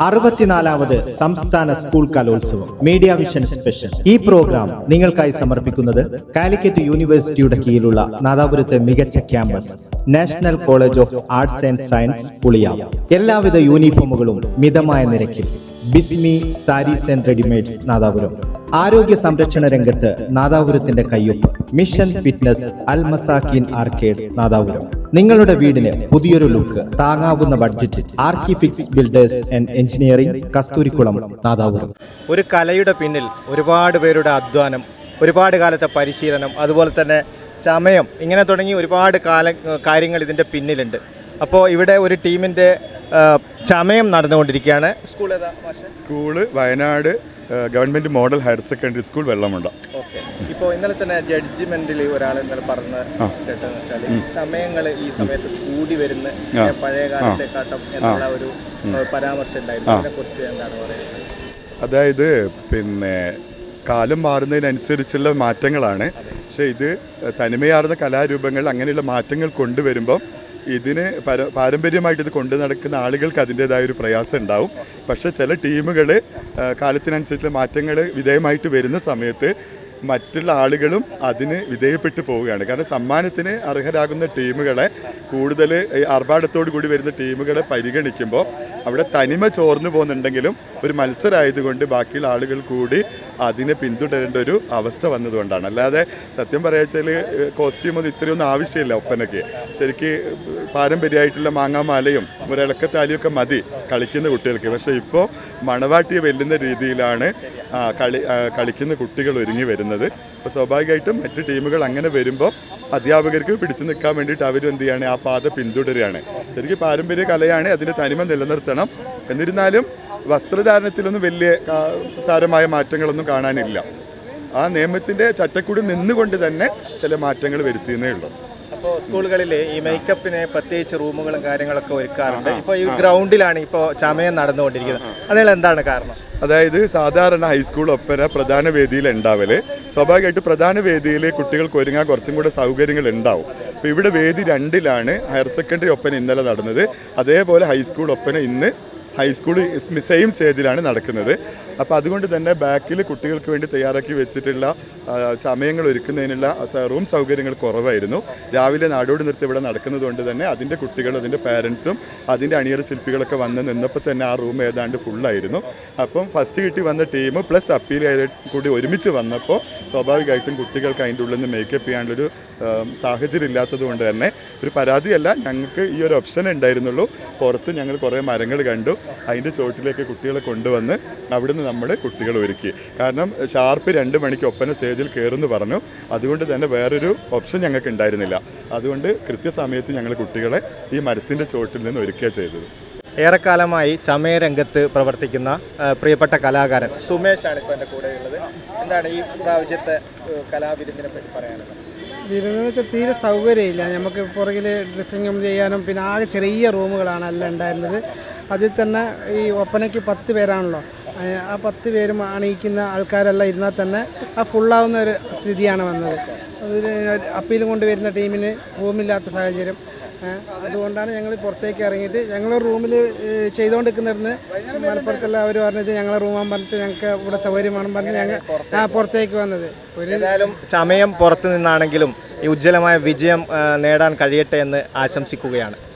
അറുപത്തിനാലാമത് സംസ്ഥാന സ്കൂൾ കലോത്സവം media vision special ഈ പ്രോഗ്രാം നിങ്ങൾക്കായി സമർപ്പിക്കുന്നത് കാലിക്കറ്റ് യൂണിവേഴ്സിറ്റിയുടെ കീഴിലുള്ള നാദാപുരത്തെ മികച്ച campus national college of arts and science Puliyav എല്ലാവിധ യൂണിഫോമുകളും മിതമായ നിരക്കിൽ Bismi sarees and readymades Nadapuram. ആരോഗ്യ സംരക്ഷണ രംഗത്ത് നാദാപുരത്തിന്റെ കയ്യൊപ്പ്. Mission fitness Al Masakin arcade Nadapuram. നിങ്ങളുടെ വീടിന് പുതിയൊരു ലുക്ക് താങ്ങാവുന്ന budget Archifix builders and engineering Kasthurikulam Nadapuram. ഒരു കലയുടെ പിന്നിൽ ഒരുപാട് പേരുടെ അധ്വാനം ഒരുപാട് കാലത്തെ പരിശീലനം അതുപോലെ തന്നെ ചമയം ഇങ്ങനെ തുടങ്ങി ഒരുപാട് കാല കാര്യങ്ങൾ ഇതിന്റെ പിന്നിലുണ്ട്. അപ്പോൾ ഇവിടെ ഒരു ടീമിന്റെ ചമയം നടന്നുകൊണ്ടിരിക്കുകയാണ്. സ്കൂൾ ഏതാ school Wayanad government model higher secondary school Vellamunda. ഇപ്പോൾ ഇന്നലെ തന്നെ ജഡ്ജ്മെന്റിൽ ഒരാൾ ഇന്നലെ പറഞ്ഞ. കേട്ടെന്ന് വെച്ചാൽ സമയങ്ങൾ ഈ സമയത്ത് കൂടി വരുന്ന. പഴയ കാലത്തെക്കാട്ടും എന്നുള്ള ഒരു പരാമർശം ഉണ്ടായിരുന്നു. അതിനെക്കുറിച്ച് എന്താണ് പറയുന്നത്? അതായത് പിന്നെ കാലം മാറുന്നതിനനുസരിച്ചുള്ള മാറ്റങ്ങളാണ്. പക്ഷേ ഇത് തനിമയാർന്ന കലാരൂപങ്ങൾ അങ്ങനെയുള്ള മാറ്റങ്ങൾ കൊണ്ടുവരുമ്പോൾ ഇതിന് പര പാരമ്പര്യമായിട്ട് ഇത് കൊണ്ടു നടക്കുന്ന ആളുകൾക്ക് അതിന്റെതായ ഒരു പ്രയാസം ഉണ്ടാവും. പക്ഷെ ചില ടീമുകൾ കാലത്തിനനുസരിച്ചുള്ള മാറ്റങ്ങൾ വിധേയമായിട്ട് വരുന്ന സമയത്ത് മറ്റുള്ള ആളുകളും അതിന് വിധേയപ്പെട്ടു പോവുകയാണ്. കാരണം സമ്മാനത്തിന് അർഹരാകുന്ന ടീമുകളെ കൂടുതൽ ആർഭാടത്തോടു കൂടി വരുന്ന ടീമുകളെ പരിഗണിക്കുമ്പോൾ അവിടെ തനിമ ചോർന്നു പോകുന്നുണ്ടെങ്കിലും ഒരു മത്സരമായതുകൊണ്ട് ബാക്കിയുള്ള ആളുകൾ കൂടി അതിനെ പിന്തുടരേണ്ട ഒരു അവസ്ഥ വന്നതുകൊണ്ടാണ്. അല്ലാതെ സത്യം പറയാച്ചാൽ കോസ്റ്റ്യൂം ഒന്നും ഇത്രയൊന്നും ആവശ്യമില്ല ഒപ്പനയ്ക്ക്. ശരിക്ക് പാരമ്പര്യമായിട്ടുള്ള മാങ്ങാമാലയും ഒരിളക്കത്താലിയും ഒക്കെ മതി കളിക്കുന്ന കുട്ടികൾക്ക്. പക്ഷേ ഇപ്പോൾ മണവാട്ടിയെ വെല്ലുന്ന രീതിയിലാണ് കളി കളിക്കുന്ന കുട്ടികൾ ഒരുങ്ങി വരുന്നത്. അപ്പോൾ സ്വാഭാവികമായിട്ടും മറ്റ് ടീമുകൾ അങ്ങനെ വരുമ്പോൾ അധ്യാപകർക്ക് പിടിച്ചു നിൽക്കാൻ വേണ്ടിയിട്ട് അവരും എന്ത് ചെയ്യാണ് ആ പാത പിന്തുടരുകയാണ്. ശരിക്കും പാരമ്പര്യ കലയാണ് അതിന്റെ തനിമ നിലനിർത്തണം. എന്നിരുന്നാലും വസ്ത്രധാരണത്തിലൊന്നും വലിയ സാരമായ മാറ്റങ്ങളൊന്നും കാണാനില്ല. ആ നിയമത്തിന്റെ ചട്ടക്കൂടി നിന്നുകൊണ്ട് തന്നെ ചില മാറ്റങ്ങൾ വരുത്തിയെന്നേ ഉള്ളൂ. അപ്പോൾ സ്കൂളുകളിൽ ഈ മേക്കപ്പിന് പ്രത്യേകിച്ച് റൂമുകളും കാര്യങ്ങളൊക്കെ ഒരുക്കാറുണ്ട്. ഇപ്പോൾ ഈ ഗ്രൗണ്ടിലാണ് ഇപ്പോൾ ചമയം നടന്നുകൊണ്ടിരിക്കുന്നത്. അതിൽ എന്താണ് കാരണം? അതായത് സാധാരണ ഹൈസ്കൂൾ ഒപ്പന പ്രധാന വേദിയിൽ ഉണ്ടാവൽ. സ്വാഭാവികമായിട്ട് പ്രധാന വേദിയിൽ കുട്ടികൾക്ക് ഒരുങ്ങാൻ കുറച്ചും കൂടെ സൗകര്യങ്ങൾ ഉണ്ടാവും. അപ്പോൾ ഇവിടെ വേദി രണ്ടിലാണ് ഹയർ സെക്കൻഡറി ഒപ്പന ഇന്നലെ നടന്നത്. അതേപോലെ ഹൈസ്കൂൾ ഒപ്പന ഇന്ന് ഹൈസ്കൂൾ സെയിം സ്റ്റേജിലാണ് നടക്കുന്നത്. അപ്പോൾ അതുകൊണ്ട് തന്നെ ബാക്കിൽ കുട്ടികൾക്ക് വേണ്ടി തയ്യാറാക്കി വെച്ചിട്ടുള്ള സമയങ്ങൾ ഒരുക്കുന്നതിനുള്ള റൂം സൗകര്യങ്ങൾ കുറവായിരുന്നു. രാവിലെ നാടോട് നിർത്തി ഇവിടെ നടക്കുന്നത് കൊണ്ട് തന്നെ അതിന്റെ കുട്ടികൾ അതിന്റെ പാരൻസും അതിന്റെ അണിയറ ശില്പികളൊക്കെ വന്ന് നിന്നപ്പോൾ തന്നെ ആ റൂം ഏതാണ്ട് ഫുള്ളായിരുന്നു അപ്പം ഫസ്റ്റ് കിട്ടി വന്ന ടീം പ്ലസ് അപ്പീൽ കൂടി ഒരുമിച്ച് വന്നപ്പോൾ സ്വാഭാവികമായിട്ടും കുട്ടികൾക്ക് അതിന്റെ ഉള്ളിൽ നിന്ന് മേക്കപ്പ് ചെയ്യാനുള്ളൊരു സാഹചര്യം ഇല്ലാത്തത് കൊണ്ട് തന്നെ ഒരു പരാതിയല്ല ഞങ്ങൾക്ക് ഈ ഒരു ഓപ്ഷൻ ഉണ്ടായിരുന്നുള്ളൂ പുറത്ത് ഞങ്ങൾ കുറേ മരങ്ങൾ കണ്ടു. അതിന്റെ ചോട്ടിലേക്ക് കുട്ടികളെ കൊണ്ടുവന്ന് അവിടുന്ന് നമ്മൾ കുട്ടികൾ ഒരുക്കി. കാരണം ഷാർപ്പ് രണ്ട് മണിക്ക് ഒപ്പന സ്റ്റേജിൽ കയറുമെന്ന് പറഞ്ഞു. അതുകൊണ്ട് തന്നെ വേറൊരു ഓപ്ഷൻ ഞങ്ങൾക്ക് ഉണ്ടായിരുന്നില്ല. അതുകൊണ്ട് കൃത്യസമയത്ത് ഞങ്ങൾ കുട്ടികളെ ഈ മരത്തിന്റെ ചോട്ടിൽ നിന്ന് ഒരുക്കുക ചെയ്തത്. ഏറെക്കാലമായി ചമയ രംഗത്ത് പ്രവർത്തിക്കുന്ന പ്രിയപ്പെട്ട കലാകാരൻ സുമേഷാണ് ഇപ്പോൾ എന്റെ കൂടെ ഉള്ളത്. എന്താണ് ഈ പ്രാവശ്യത്തെ കലാവിരുന്നിനെ പറ്റി പറയാനുള്ളത്? വിരുന്നെന്ന് വെച്ചാൽ തീരെ സൗകര്യമില്ല. നമുക്ക് പുറകിൽ ഡ്രസ്സിങ്ങും ചെയ്യാനും പിന്നെ ആകെ ചെറിയ റൂമുകളാണ് എല്ലാം ഉണ്ടായിരുന്നത്. അതിൽ തന്നെ ഈ ഒപ്പനയ്ക്ക് പത്ത് പേരാണല്ലോ. ആ- പത്ത് പേരും അണിയിക്കുന്ന ആൾക്കാരെല്ലാം ഇരുന്നാൽ തന്നെ ആ ഫുള്ളാവുന്ന ഒരു സ്ഥിതിയാണ് വന്നത്. അതിൽ കൊണ്ടുവരുന്ന കൊണ്ട് വരുന്ന ടീമിന് റൂമില്ലാത്ത സാഹചര്യം. അതുകൊണ്ടാണ് ഞങ്ങൾ പുറത്തേക്ക് ഇറങ്ങിയിട്ട് ഞങ്ങൾ റൂമിൽ ചെയ്തുകൊണ്ടിരിക്കുന്നിടന്ന് മലപ്പുറത്തുള്ള അവർ പറഞ്ഞത് ഞങ്ങളെ റൂമാൻ പറഞ്ഞിട്ട് ഞങ്ങൾക്ക് ഇവിടെ സൗകര്യമാണെന്ന് പറഞ്ഞ് ഞങ്ങൾ ആ പുറത്തേക്ക് വന്നത്. ഒരു സമയം പുറത്തു നിന്നാണെങ്കിലും ഈ ഉജ്ജ്വലമായ വിജയം നേടാൻ കഴിയട്ടെ എന്ന് ആശംസിക്കുകയാണ്.